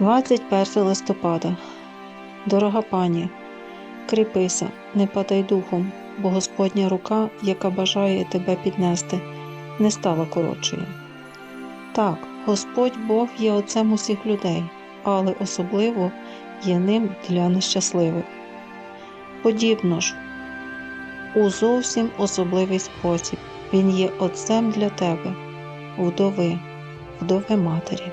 21 листопада. Дорога пані, кріпися, не падай духом, бо Господня рука, яка бажає тебе піднести, не стала коротшою. Так, Господь Бог є отцем усіх людей, але особливо є ним для нещасливих. Подібно ж, у зовсім особливий спосіб Він є отцем для тебе, вдови, вдови матері.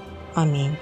Амінь.